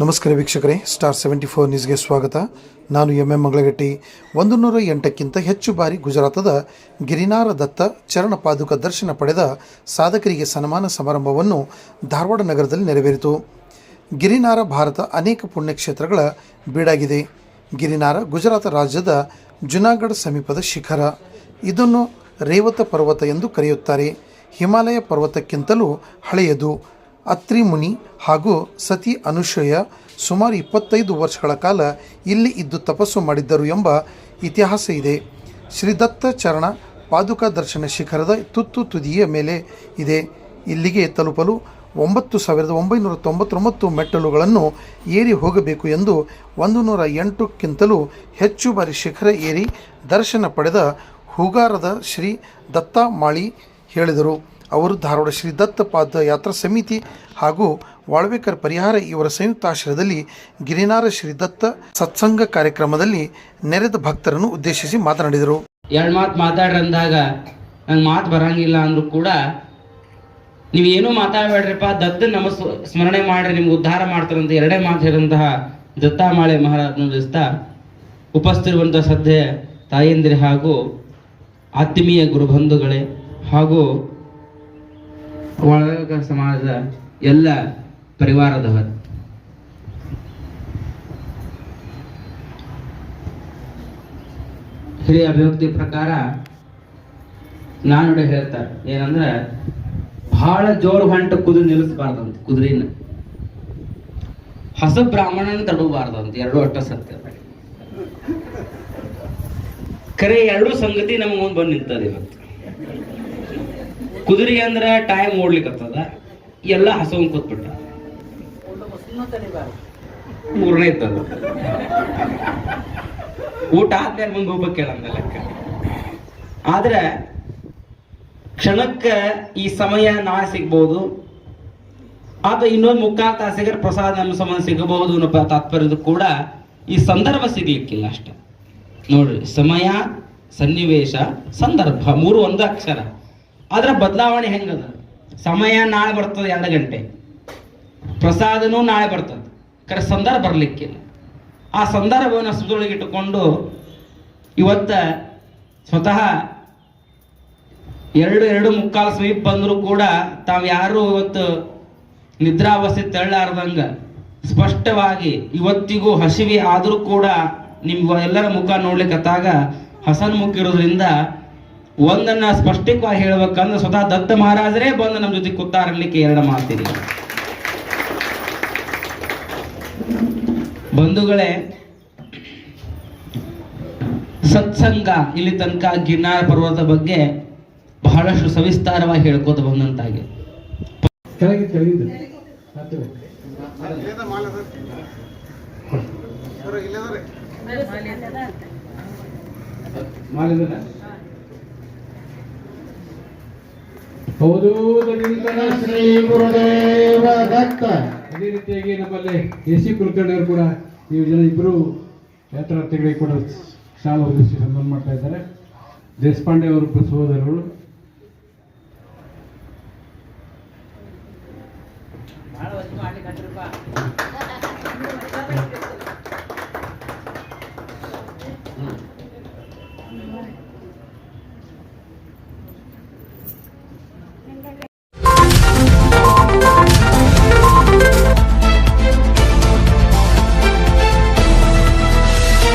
ನಮಸ್ಕಾರ ವೀಕ್ಷಕರೇ star seventy four ನ್ಯೂಸ್ಗೆ ಸ್ವಾಗತ. ನಾನು ಎಂ ಎಂ ಮಂಗಳಗಟ್ಟಿ. ಒಂದು ನೂರ ಎಂಟಕ್ಕಿಂತ ಹೆಚ್ಚು ಬಾರಿ ಗುಜರಾತದ ಗಿರಿನಾರ ದತ್ತ ಚರಣ ಪಾದುಕ ದರ್ಶನ ಪಡೆದ ಸಾಧಕರಿಗೆ ಸನ್ಮಾನ ಸಮಾರಂಭವನ್ನು ಧಾರವಾಡ ನಗರದಲ್ಲಿ ನೆರವೇರಿತು. ಗಿರಿನಾರ ಭಾರತ ಅನೇಕ ಪುಣ್ಯಕ್ಷೇತ್ರಗಳ ಬೀಡಾಗಿದೆ. ಗಿರಿನಾರ ಗುಜರಾತ್ ರಾಜ್ಯದ ಜುನಾಗಢ ಸಮೀಪದ ಶಿಖರ. ಇದನ್ನು ರೇವತ ಪರ್ವತ ಎಂದು ಕರೆಯುತ್ತಾರೆ. ಹಿಮಾಲಯ ಪರ್ವತಕ್ಕಿಂತಲೂ ಹಳೆಯದು. ಅತ್ರಿ ಮುನಿ ಹಾಗೂ ಸತಿ ಅನುಶಯ ಸುಮಾರು ಇಪ್ಪತ್ತೈದು ವರ್ಷಗಳ ಕಾಲ ಇಲ್ಲಿ ಇದ್ದು ತಪಸ್ಸು ಮಾಡಿದ್ದರು ಎಂಬ ಇತಿಹಾಸ ಇದೆ. ಶ್ರೀದತ್ತ ಚರಣ ಪಾದುಕ ದರ್ಶನ ಶಿಖರದ ತುತ್ತು ತುದಿಯ ಮೇಲೆ ಇದೆ. ಇಲ್ಲಿಗೆ ತಲುಪಲು ಒಂಬತ್ತು ಸಾವಿರದ ಒಂಬೈನೂರ ತೊಂಬತ್ತೊಂಬತ್ತು ಮೆಟ್ಟಲುಗಳನ್ನು ಏರಿ ಹೋಗಬೇಕು ಎಂದು ಒಂದು ನೂರ ಎಂಟಕ್ಕಿಂತಲೂ ಹೆಚ್ಚು ಬಾರಿ ಶಿಖರ ಏರಿ ದರ್ಶನ ಪಡೆದ ಹೂಗಾರದ ಶ್ರೀ ದತ್ತಾ ಮಾಳಿ ಹೇಳಿದರು. ಅವರು ಧಾರವಾಡ ಶ್ರೀ ದತ್ತ ಪಾದ ಯಾತ್ರಾ ಸಮಿತಿ ಹಾಗೂ ವಾಳ್ವೇಕರ್ ಪರಿಹಾರ ಇವರ ಸಂಯುಕ್ತಾಶ್ರಯದಲ್ಲಿ ಗಿರಿನಾರ ಶ್ರೀ ದತ್ತ ಸತ್ಸಂಗ ಕಾರ್ಯಕ್ರಮದಲ್ಲಿ ನೆರೆದ ಭಕ್ತರನ್ನು ಉದ್ದೇಶಿಸಿ ಮಾತನಾಡಿದರು. ಎರಡು ಮಾತು ಮಾತಾಡ್ರಿ ಅಂದಾಗ ನಂಗೆ ಮಾತು ಬರಂಗಿಲ್ಲ ಅಂದ್ರೂ ಕೂಡ ನೀವೇನು ಮಾತಾಡಬೇಡ್ರಿಪ್ಪ, ದತ್ತ ನಮ್ಮ ಸ್ಮರಣೆ ಮಾಡ್ರಿ, ನಿಮ್ಗೆ ಉದ್ಧಾರ ಮಾಡ್ತಾರಂತ ಎರಡೇ ಮಾತು ಹೇಳಿದಂತಹ ದತ್ತಾಮಾಳೆ ಮಹಾರಾಜನ ದಿವಸ ಉಪಸ್ಥಿರುವಂತಹ ಸದ್ಯ ತಾಯಂದಿರಿ ಹಾಗೂ ಆತ್ಮೀಯ ಗುರುಬಂಧುಗಳೇ ಹಾಗೂ ಒಳಗ ಸಮಾಜದ ಎಲ್ಲ ಪರಿವಾರದವರು ಹಿರಿಯ ಅಭಿವ್ಯಕ್ತಿ ಪ್ರಕಾರ ನಾನುಡೆ ಹೇಳ್ತಾರೆ, ಏನಂದ್ರೆ ಬಹಳ ಜೋರು ಹೊಂಟ ಕುದುರೆ ನಿಲ್ಲಿಸಬಾರ್ದಂತ ಕುದುರೆನ ಹೊಸ ಬ್ರಾಹ್ಮಣನ ತಡಬಾರ್ದಂತ, ಎರಡು ಅಷ್ಟ ಸತ್ಯ. ಕರೆ ಎರಡು ಸಂಗತಿ ನಮಗೊಂದು ಬಂದು ನಿಂತದ ಇವತ್ತು. ಕುದುರೆ ಅಂದ್ರೆ ಟೈಮ್ ಓಡ್ಲಿಕ್ಕತ್ತದ ಎಲ್ಲ ಹಸವಂಗ್ ಕೂತ್ಬಿಟ್ಟ. ಮೂರನೇ ಇತ್ತದ ಊಟ ಆದ್ಮೇಲೆ ಮುಂದೆ ಹೋಗ್ಬೇಕು ಕೇಳಂದ ಲೆಕ್ಕ. ಆದ್ರೆ ಕ್ಷಣಕ್ಕೆ ಈ ಸಮಯ ನಾ ಸಿಗ್ಬಹುದು ಅಥವಾ ಇನ್ನೊಂದು ಮುಕ್ಕಾಲು ತಾಸಿಗೆ ಪ್ರಸಾದ ನಮ್ಮ ಸಂಬಂಧ ಸಿಗಬಹುದು ಅನ್ನೋ ತಾತ್ಪರ್ಯದ ಕೂಡ ಈ ಸಂದರ್ಭ ಸಿಗ್ಲಿಕ್ಕಿಲ್ಲ ಅಷ್ಟೆ. ನೋಡ್ರಿ, ಸಮಯ, ಸನ್ನಿವೇಶ, ಸಂದರ್ಭ, ಮೂರು ಒಂದು ಅಕ್ಷರ. ಅದರ ಬದಲಾವಣೆ ಹೆಂಗದ? ಸಮಯ ನಾಳೆ ಬರ್ತದೆ ಎರಡು ಗಂಟೆ. ಪ್ರಸಾದನೂ ನಾಳೆ ಬರ್ತದೆ. ಕರೆ ಸಂದರ್ಭ ಬರಲಿಕ್ಕಿಲ್ಲ. ಆ ಸಂದರ್ಭವನ್ನು ಸುದೊಳಗೆ ಇಟ್ಟುಕೊಂಡು ಇವತ್ತ ಸ್ವತಃ ಎರಡು ಎರಡು ಮುಕ್ಕಾಲು ಸ್ವೀಪ್ ಬಂದರೂ ಕೂಡ ತಾವು ಯಾರು ಇವತ್ತು ನಿದ್ರಾವಸ್ಥೆ ತೆರಳಾರ್ದಂಗ ಸ್ಪಷ್ಟವಾಗಿ ಇವತ್ತಿಗೂ ಹಸಿವಿ ಆದರೂ ಕೂಡ ನಿಮ್ಗೆ ಎಲ್ಲರ ಮುಖ ಹಸನ್ ಮುಖ ಇರೋದ್ರಿಂದ ಒಂದನ್ನ ಸ್ಪಷ್ಟಿಕವಾಗಿ ಹೇಳಬೇಕಂದ್ರೆ ಸ್ವತಃ ದತ್ತ ಮಹಾರಾಜರೇ ಬಂದು ನಮ್ಮ ಜೊತೆ ಕೂತಾರಲಿಕ್ಕೆ ಎರಡು ಮಾತಿದೆ ಬಂಧುಗಳೇ ಸತ್ಸಂಗ ಇಲ್ಲಿ ತನಕ ಗಿರ್ನಾರ ಪರ್ವತ ಬಗ್ಗೆ ಬಹಳಷ್ಟು ಸವಿಸ್ತಾರವಾಗಿ ಹೇಳ್ಕೋತ ಬಂದಂತಾಗಿ ಕೆಳಗೆ ಶ್ರೀ ಗುರುದೇವ ದತ್ತ. ಅದೇ ರೀತಿಯಾಗಿ ನಮ್ಮಲ್ಲಿ ಎ ಸಿ ಕುಲಕರ್ಣಿಯವರು ಕೂಡ ಈ ಜನ ಇಬ್ಬರು ಯಾತ್ರಾರ್ಥಿಗಳಿಗೆ ಕೂಡ ಶಾಲೆ ಒದಗಿಸಿ ಸನ್ಮಾನ ಮಾಡ್ತಾ ಇದ್ದಾರೆ. ದೇಶಪಾಂಡೆ ಅವರು ಸಹೋದರರು.